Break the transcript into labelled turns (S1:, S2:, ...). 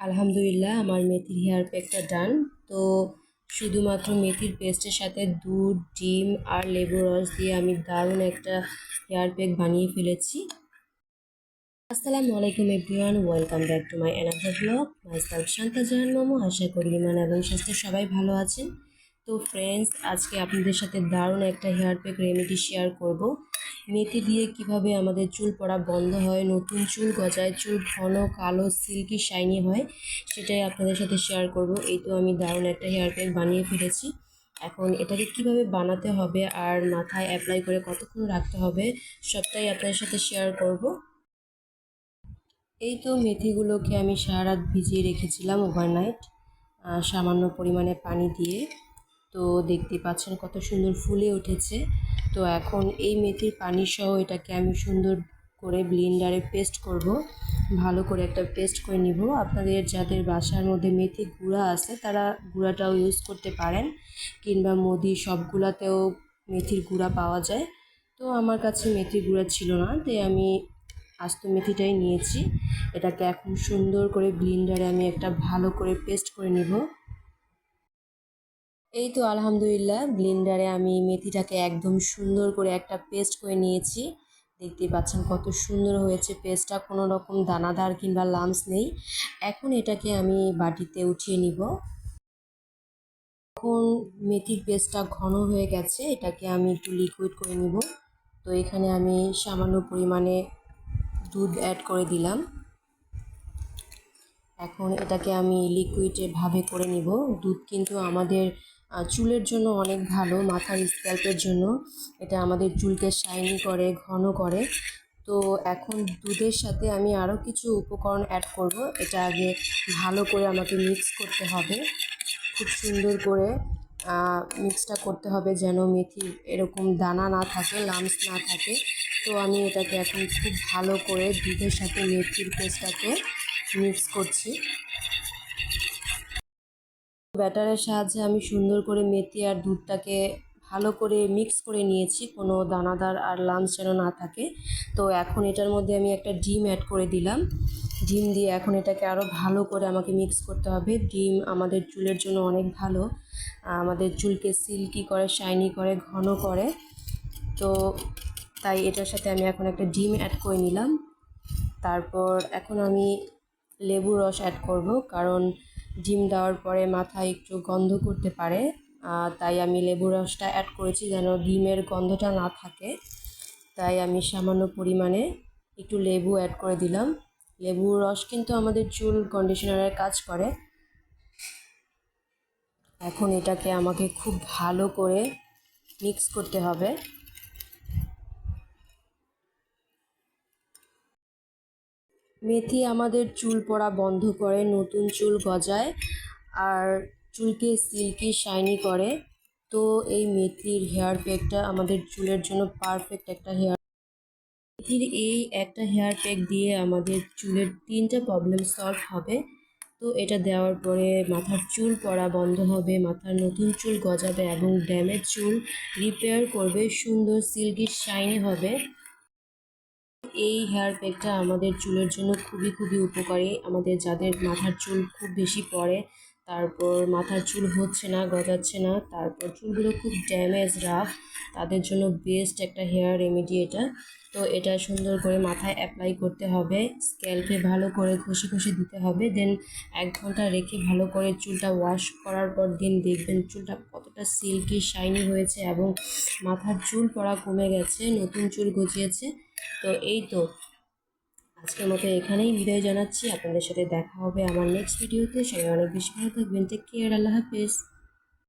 S1: আলহামদুলিল্লাহ, আমার মেথির হেয়ার প্যাকটা ডান তো শুধুমাত্র মেথির পেস্টের সাথে দুধ, ডিম আর লেবু রস দিয়ে আমি দারুণ একটা হেয়ার প্যাক বানিয়ে ফেলেছি। আসসালামু আলাইকুম everyone welcome back to my another blog myself Shanta Jahan Momo আশা করি ইমান এবং স্বাস্থ্য সবাই ভালো আছেন। তো ফ্রেন্ডস আজকে আপনাদের সাথে দারুণ একটা হেয়ার প্যাক রেমেডি শেয়ার করব। মেথি দিয়ে কীভাবে আমাদের চুল পড়া বন্ধ হয়, নতুন চুল গজায়, চুল ঘন, কালো সিল্কি শাইনি হয়, সেটাই আপনাদের সাথে শেয়ার করব। এই তো আমি দারুণ একটা হেয়ার প্যাক বানিয়ে ফেলেছি। এখন এটাকে কীভাবে বানাতে হবে আর মাথায় অ্যাপ্লাই করে কতক্ষণ রাখতে হবে, সবটাই আপনাদের সাথে শেয়ার করব। এই তো মেথিগুলোকে আমি সারা রাত ভিজিয়ে রেখেছিলাম ওভারনাইট সামান্য পরিমাণে পানি দিয়ে। তো দেখতে পাচ্ছেন কত সুন্দর ফুলে উঠেছে। তো এখন এই মেথির পানি সহ এটাকে আমি সুন্দর করে ব্লিন্ডারে পেস্ট করব। ভালো করে একটা পেস্ট করে নিব। আপনাদের যাদের বাসার মধ্যে মেথি গুঁড়া আছে, তারা গুঁড়াটাও ইউজ করতে পারেন, কিংবা মুদি সবগুলাতেও মেথির গুঁড়া পাওয়া যায়। তো আমার কাছে মেথির গুঁড়া ছিল না তাই আমি আস্ত মেথিটাই নিয়েছি। এটাকে এখন সুন্দর করে ব্লিন্ডারে আমি একটা ভালো করে পেস্ট করে নিব। এই তো আলহামদুলিল্লাহ ব্লিন্ডারে আমি মেথিটাকে একদম সুন্দর করে একটা পেস্ট করে নিয়েছি। দেখতে পাচ্ছেন কত সুন্দর হয়েছে পেস্টটা কোনো রকম দানাদার কিংবা লামস নেই। এখন এটাকে আমি বাটিতে উঠিয়ে নিব। এখন মেথির পেস্টটা ঘন হয়ে গেছে, এটাকে আমি একটু লিকুইড করে নিব। তো এখানে আমি সামান্য পরিমাণে দুধ অ্যাড করে দিলাম। এখন এটাকে আমি লিকুইডে ভাবে করে নিব। দুধ কিন্তু আমাদের চুলের জন্য অনেক ভালো, মাথার স্ক্যাল্পের জন্য। এটা আমাদের চুলকে শাইনি করে, ঘন করে। তো এখন দুধের সাথে আমি আরও কিছু উপকরণ অ্যাড করব। এটা আগে ভালো করে আমাকে মিক্স করতে হবে। খুব সুন্দর করে মিক্সটা করতে হবে যেন মেথির এরকম দানা না থাকে লামস না থাকে। তো আমি এটাকে এখন খুব ভালো করে দুধের সাথে মেথির পেস্টটাকে মিক্স করছি। ব্যাটারের সাহায্যে আমি সুন্দর করে মেথি আর দুধটাকে ভালো করে মিক্স করে নিয়েছি, কোনো দানাদার আর লাঞ্চ যেন না থাকে। তো এখন এটার মধ্যে আমি একটা ডিম অ্যাড করে দিলাম। ডিম দিয়ে এখন এটাকে আরও ভালো করে আমাকে মিক্স করতে হবে। ডিম আমাদের চুলের জন্য অনেক ভালো। আমাদের চুলকে সিল্কি করে শাইনি করে, ঘন করে। তো তাই এটার সাথে আমি এখন একটা ডিম অ্যাড করে নিলাম। তারপর এখন আমি লেবু রস অ্যাড করব, কারণ ডিম দেওয়ার পরে মাথায় একটু গন্ধ করতে পারে। তাই আমি লেবু রসটা অ্যাড করেছি যেন ডিমের গন্ধটা না থাকে। তাই আমি সামান্য পরিমাণে একটু লেবু অ্যাড করে দিলাম। লেবুর রস কিন্তু আমাদের চুল কন্ডিশনারের কাজ করে। এখন এটাকে আমাকে খুব ভালো করে মিক্স করতে হবে। মেথি আমাদের চুল পড়া বন্ধ করে, নতুন চুল গজায় আর চুলকে সিল্কি শাইনি করে। তো এই মেথির হেয়ার প্যাকটা আমাদের চুলের জন্য পারফেক্ট একটা হেয়ার মেথির এই একটা হেয়ার প্যাক দিয়ে আমাদের চুলের তিনটা প্রবলেম সলভ হবে। তো এটা দেওয়ার পরে মাথার চুল পড়া বন্ধ হবে, মাথার নতুন চুল গজাবে এবং ড্যামেজ চুল রিপেয়ার করবে, সুন্দর সিল্কি শাইনি হবে। এই হেয়ার প্যাকটা আমাদের চুলের জন্য খুবই খুবই উপকারী। আমাদের যাদের মাথার চুল খুব বেশি পড়ে তারপর মাথার চুল হচ্ছে না, গজাচ্ছে না তারপর চুলগুলো খুব ড্যামেজ রাফ তাদের জন্য বেস্ট একটা হেয়ার রেমেডি এটা। তো এটা সুন্দর করে মাথায় অ্যাপ্লাই করতে হবে স্ক্যাল্পে ভালো করে ঘষে ঘষে দিতে হবে দেন এক ঘণ্টা রেখে ভালো করে চুলটা ওয়াশ করার পর দিন দেখবেন চুলটা কতটা সিল্কি শাইনি হয়েছে এবং মাথার চুল পড়া কমে গেছে, নতুন চুল গজিয়েছে। তো এই তো আজকের মতো এখানেই বিদায় জানাচ্ছি। আপনাদের সাথে দেখা হবে আমার নেক্সট ভিডিওতে সবাই অনেক বেশি ভালো থাকবেন। টেক কেয়ার আল্লাহ হাফিজ।